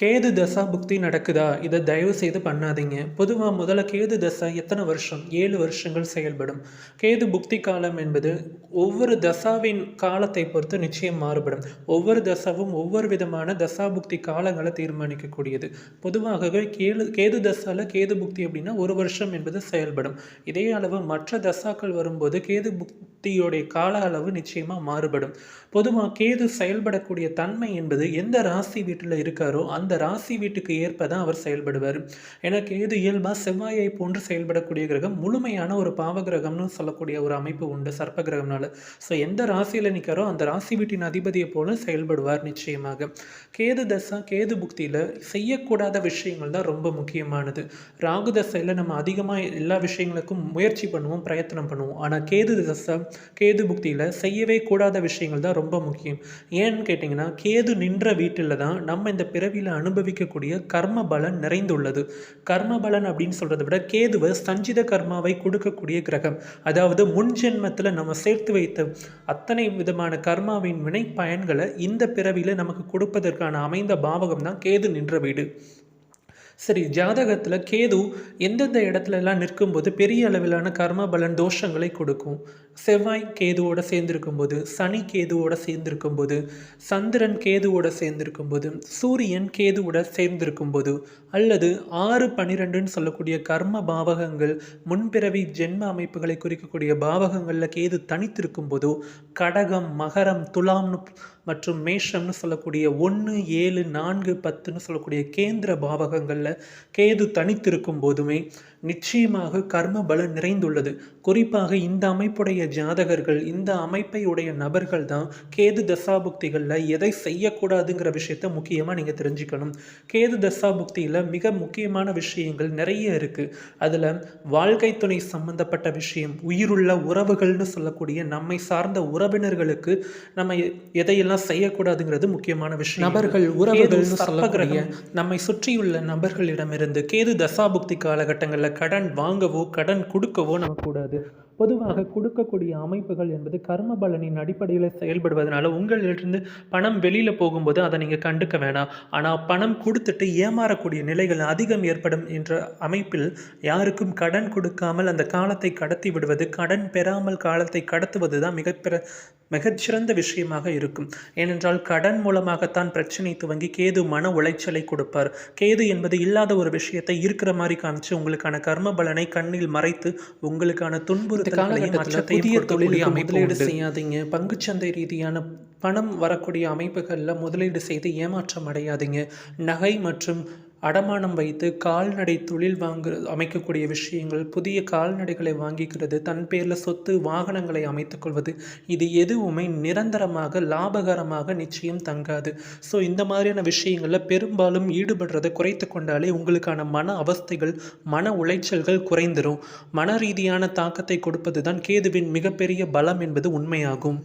கேது தசா புக்தி நடக்குதா? இதை தயவு செய்து பண்ணாதீங்க. பொதுவாக முதல்ல கேது தசா எத்தனை வருஷம்? ஏழு வருஷங்கள் செயல்படும். கேது புக்தி காலம் என்பது ஒவ்வொரு தசாவின் காலத்தை பொறுத்து நிச்சயம் மாறுபடும். ஒவ்வொரு தசாவும் ஒவ்வொரு விதமான தசா புக்தி காலங்களை தீர்மானிக்கக்கூடியது. பொதுவாகவே கேது கேது தசாவில் கேது புக்தி அப்படின்னா ஒரு வருஷம் என்பது செயல்படும். இதே அளவு மற்ற தசாக்கள் வரும்போது கேது புக்தியோடைய கால அளவு நிச்சயமாக மாறுபடும். பொதுவாக கேது செயல்படக்கூடிய தன்மை என்பது எந்த ராசி வீட்டில் இருக்காரோ அந்த ராசி வீட்டுக்கு ஏற்ப தான் அவர் செயல்படுவார். ஏன்னா கேது இயல்பாக செவ்வாயை போன்று செயல்படக்கூடிய கிரகம் முழுமையான ஒரு பாவ கிரகம்னு சொல்லக்கூடிய ஒரு அமைப்பு உண்டு சர்ப்ப கிரகம்னால ஸோ எந்த ராசியில் நிற்காரோ அந்த ராசி வீட்டின் அதிபதியை போல செயல்படுவார் நிச்சயமாக. கேது தசா கேது புக்தியில் செய்யக்கூடாத விஷயங்கள் தான் ரொம்ப முக்கியமானது. ராகு தசையில் நம்ம அதிகமாக எல்லா விஷயங்களுக்கும் முயற்சி பண்ணுவோம் பிரயத்தனம் பண்ணுவோம். ஆனால் கேது தசை கேது புக்தியில் செய்யவே கூடாத விஷயங்கள் தான் ரொம்ப முக்கியம். ஏன்னு கேட்டிங்கன்னா கேது நின்ற வீட்டில் தான் நம்ம இந்த பிறவியில் அனுபவிக்கக்கூடிய கர்ம பலன் நிறைந்துள்ளது. கர்ம பலன் அப்படின்னு சொல்கிறத விட கேதுவை சஞ்சித கர்மாவை கொடுக்கக்கூடிய கிரகம். அதாவது முன் ஜென்மத்தில் நம்ம சேர்த்து வைத்த அத்தனை விதமான கர்மாவின் வினை பயன்களை இந்த பிறவியில் நமக்கு கொடுப்பதற்கான அமைந்த பாவகம் தான் கேது நின்ற வீடு. சரி ஜாதகத்தில் கேது எந்தெந்த இடத்துலலாம் நிற்கும்போது பெரிய அளவிலான கர்ம பலன் தோஷங்களை கொடுக்கும்? செவ்வாய் கேதுவோட சேர்ந்திருக்கும்போது சனி கேதுவோட சேர்ந்திருக்கும்போது சந்திரன் கேதுவோட சேர்ந்திருக்கும்போது சூரியன் கேதுவோட சேர்ந்திருக்கும்போது அல்லது ஆறு பன்னிரெண்டுன்னு சொல்லக்கூடிய கர்ம பாவகங்கள் முன்பிறவி ஜென்ம அமைப்புகளை குறிக்கக்கூடிய பாவகங்களில் கேது தனித்திருக்கும் போதோ கடகம் மகரம் துலாம்னு மற்றும் மேஷம்னு சொல்லக்கூடிய ஒன்று ஏழு நான்கு பத்துன்னு சொல்லக்கூடிய கேந்திர பாவகங்களில் கேது தனித்திருக்கும் போதுமே நிச்சயமாக கர்ம பலன் நிறைந்துள்ளது. குறிப்பாக இந்த அமைப்புடைய ஜாதகர்கள் இந்த அமைப்பை உடைய நபர்கள் தான் கேது தசாபுக்திகளில் எதை செய்யக்கூடாதுங்கிற விஷயத்த முக்கியமாக நீங்கள் தெரிஞ்சுக்கணும். கேது தசாபுக்தியில் மிக முக்கியமான விஷயங்கள் நிறைய இருக்குது அதில் வாழ்க்கை துணை சம்பந்தப்பட்ட விஷயம் உயிருள்ள உறவுகள்னு சொல்லக்கூடிய நம்மை சார்ந்த உறவினர்களுக்கு நம்ம எதையெல்லாம் செய்யக்கூடாதுங்கிறது முக்கியமான விஷயம். நபர்கள் உறவுகள் சொல்லக்கூடிய நம்மை சுற்றியுள்ள நபர்களிடமிருந்து கேது தசாபுக்தி காலகட்டங்களில் கடன் வாங்கவோ கடன் கொடுக்கவோ நம்ம கூடாது. பொதுவாக கொடுக்கக்கூடிய அமைப்புகள் என்பது கர்ம பலனின் அடிப்படையில் செயல்படுவதனால உங்களிலிருந்து பணம் வெளியில் போகும்போது அதை நீங்கள் கண்டுக்க வேணாம். ஆனால் பணம் கொடுத்துட்டு ஏமாறக்கூடிய நிலைகள் அதிகம் ஏற்படும் என்ற அமைப்பில் யாருக்கும் கடன் கொடுக்காமல் அந்த காலத்தை கடத்தி விடுவது கடன் பெறாமல் காலத்தை கடத்துவது தான் மிகப்பெற மிகச்சிறந்த விஷயமாக இருக்கும். ஏனென்றால் கடன் மூலமாகத்தான் பிரச்சனை துவங்கி கேது மன உளைச்சலை கொடுப்பார். கேது என்பது இல்லாத ஒரு விஷயத்தை இருக்கிற மாதிரி காமிச்சு உங்களுக்கான கர்ம பலனை கண்ணில் மறைத்து உங்களுக்கான துன்புறு துன்புறுத்தல்களையும் அச்சத்தையும் தொழில் முதலீடு செய்யாதீங்க. பங்குச்சந்தை ரீதியான பணம் வரக்கூடிய அமைப்புகளில் முதலீடு செய்து ஏமாற்றம் அடையாதீங்க. நகை மற்றும் அடமானம் வைத்து கால்நடை தொழில் வாங்க அமைக்கக்கூடிய விஷயங்கள் புதிய கால்நடைகளை வாங்கிக்கிறது தன் பேரில் சொத்து வாகனங்களை அமைத்துக்கொள்வது இது எதுவுமே நிரந்தரமாக லாபகரமாக நிச்சயம் தங்காது. ஸோ இந்த மாதிரியான விஷயங்களில் பெரும்பாலும் ஈடுபடுறதை குறைத்து கொண்டாலே உங்களுக்கான மன அவஸ்தைகள் மன உளைச்சல்கள் குறைந்துடும் மன ரீதியான தாக்கத்தை கொடுப்பது தான் கேதுவின் மிகப்பெரிய பலம் என்பது உண்மையாகும்.